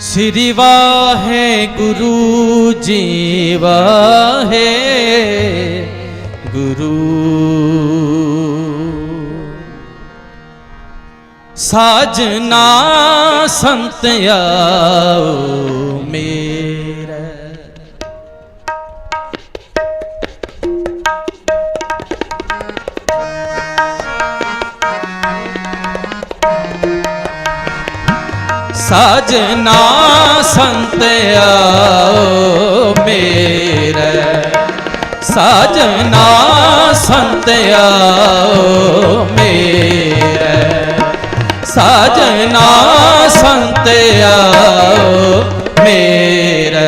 ਸ੍ਰੀ ਵਾਹਿਗੁਰੂ ਜੀ ਵਾਹਿ। ਗੁਰੂ ਸਾਜਨਾ ਸੰਤ ਆਓ ਮੇਰੇ ਸਾਜਨਾ ਸੰਤ ਆਓ ਮੇਰੇ। ਸਾਜਨਾ ਸੰਤ ਆਓ ਮੇਰੇ। ਸਾਜਨਾ ਸੰਤ ਆਓ ਮੇਰੇ।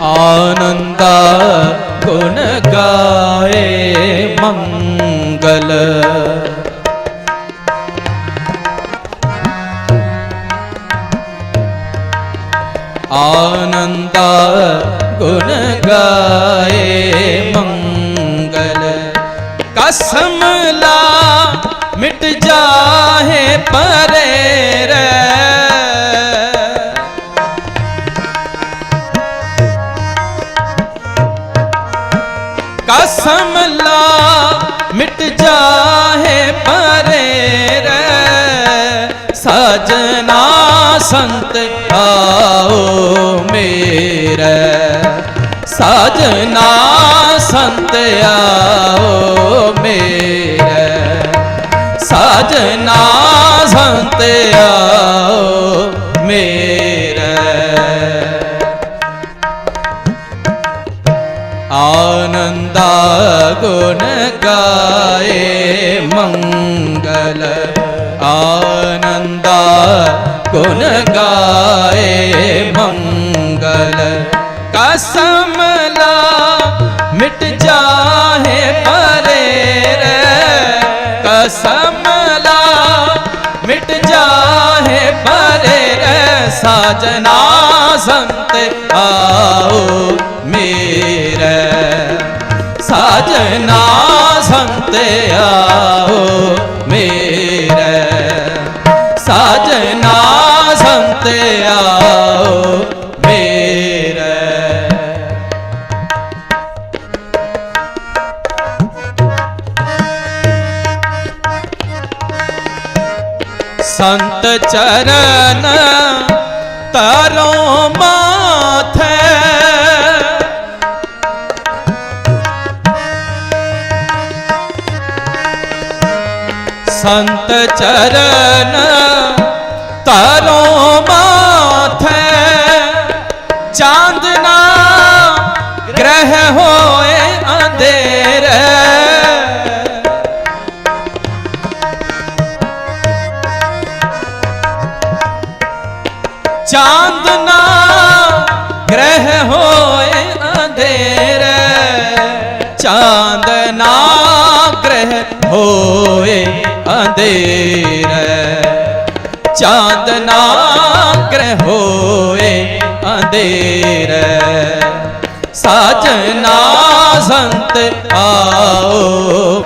ਆਨੰਦਾ ਗੁਣ ਗਾਏ ਮੰਗਲ। ਆਨੰਦਾ ਗੁਣ ਗਾਏ ਮੰਗਲ। ਕਸਮ ਲਾ ਕਸਮ ਲਾ ਮਿਟ ਜਾਹੇ ਪਰੇ ਰੇ ਸਜਨਾ ਸੰਤ ਆਓ ਮੇਰੇ ਸਜਨਾ ਸੰਤ ਆਓ ਮੇਰੇ ਸਜਨਾ ਸੰਤ ਆਓ ਆਨੰਦਾ ਗੁਣ ਗਾਏ ਮੰਗਲ ਆਨੰਦਾ ਗੁਣ ਗਾਏ ਮੰਗਲ ਕਸਮ ਲਾ ਮਿਟ ਜਾਹੇ ਪਰੇ ਰੇ ਕਸਮ ਲਾ ਮਿਟ ਜਾਹੇ ਪਰੇ ਰੇ ਸਾਜਨਾ ਸੰਤ ਆਓ ਮੇਰੇ ਸਾਜਨਾ ਸੰਤ ਆਓ ਮੇਰੇ। ਸਾਜਨਾ ਸੰਤ ਆਓ ਮੇਰੇ। ਸੰਤ ਚਰਨ ਤਰੋਂ ਮਾਥੇ ਸੰਤ ਚਰਨ ਤਰੋਂ ਮਾਥੇ ਚਾਂਦਨਾ ਗ੍ਰਹਿ ਹੋਏ ਅੰਧੇਰੇ। ਚਾਂਦਨਾ ਗ੍ਰਹਿ ਹੋਏ ਅੰਧੇਰੇ ਚਾਂਦਨਾ ਗ੍ਰਹਿ ਹੋਏ ਅੰਧੇਰੇ। ਚਾਂਦਨਾ ਗ੍ਰਹਿ ਹੋਏ ਅੰਧੇਰੇ। ਸਾਜਨਾ ਸੰਤ ਆਓ।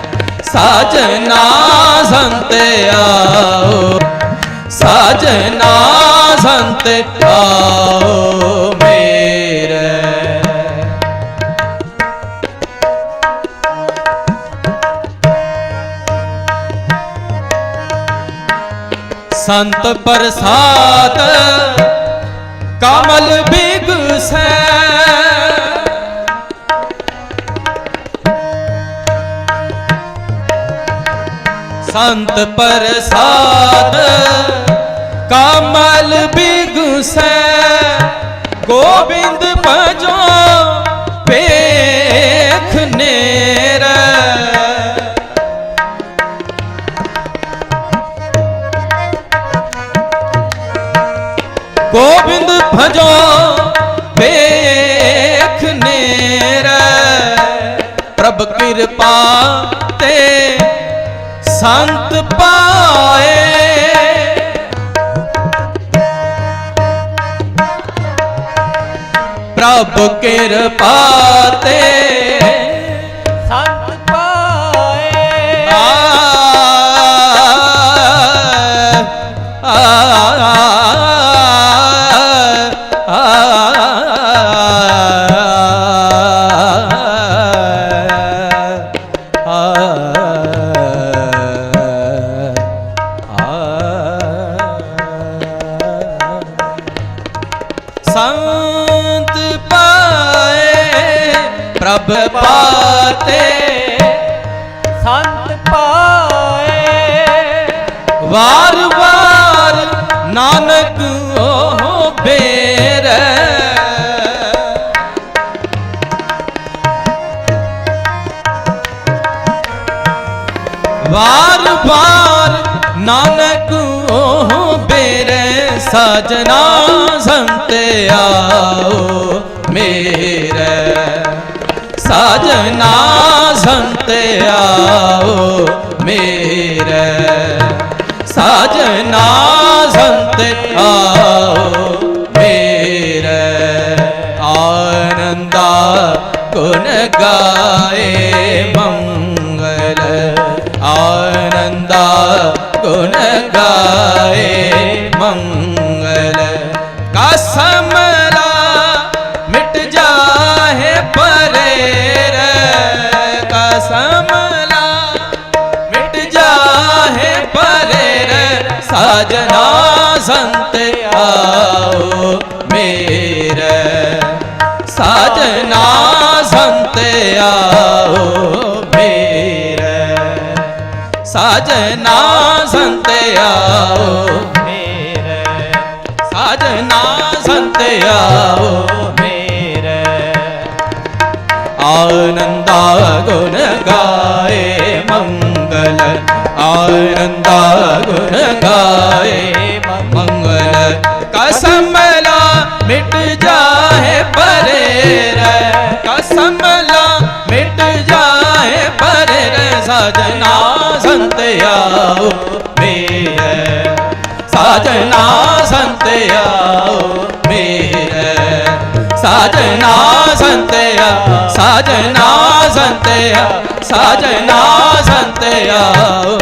ਸਾਜਨਾ ਸੰਤ ਆਓ। ਸਾਜਨਾ ਸੰਤ ਆਓ। ਸੰਤ ਪ੍ਰਸਾਦ ਕਮਲ ਬਿਗਸੈ ਸੰਤ ਪ੍ਰਸਾਦ ਕਮਲ ਬਿਗਸੈ ਗੋਬਿੰਦ ਭਜੋ ਵੇਖ ਗੋਬਿੰਦ ਭਜੋ ਵੇਖ ਨੇਰ। ਪ੍ਰਭ ਕਿਰਪਾ ਤੇ ਸੰਤ ਪਾਏ। ਪ੍ਰਭ ਕਿਰਪਾ ਤੇ ਪਾਤੇ ਸੰਤ ਪਾਏ। ਵਾਰ ਵਾਰ ਨਾਨਕ ਉਹ ਬੇਰ। ਵਾਰ ਵਾਰ ਨਾਨਕ ਉਹ ਬੇਰੇ। ਸਜਣਾ ਸੰਤ ਆਓ ਮੇਰੇ। ਸਾਜਨਾ ਸੰਤ ਆਓ ਮੇਰੇ। ਸਾਜਨਾ ਸੰਤ ਆਓ ਮੇਰੇ। ਆਨੰਦਾ ਗੁਣ ਗਾਏ ਆਓ ਮੇਰੇ ਸਾਜਨਾ ਸੰਤ ਆਓ ਮੇਰੇ ਸਾਜਨਾ ਸੰਤ ਆਓ ਮੇਰੇ ਸਾਜਨਾ ਸੰਤ ਆਓ ਮੇਰੇ ਆਨੰਦਾ ਗੁਣ ਗਾਏ ਮੰਗਲ, ਆਨੰਦਾ ਗੁਣ ਗਾਏ ਮੰਗਲ। ਰੇ ਸਜਣਾ ਸੰਤ ਆਓ ਮੇਰੇ। ਸਾਜਨਾ ਸੰਤ ਆਓ ਮੇਰੇ। ਸਾਜਨਾ ਸੰਤ ਆ ਸਾਜਨਾ ਸੰਤ ਆ ਸਾਜਨਾ ਸੰਤ ਆਓ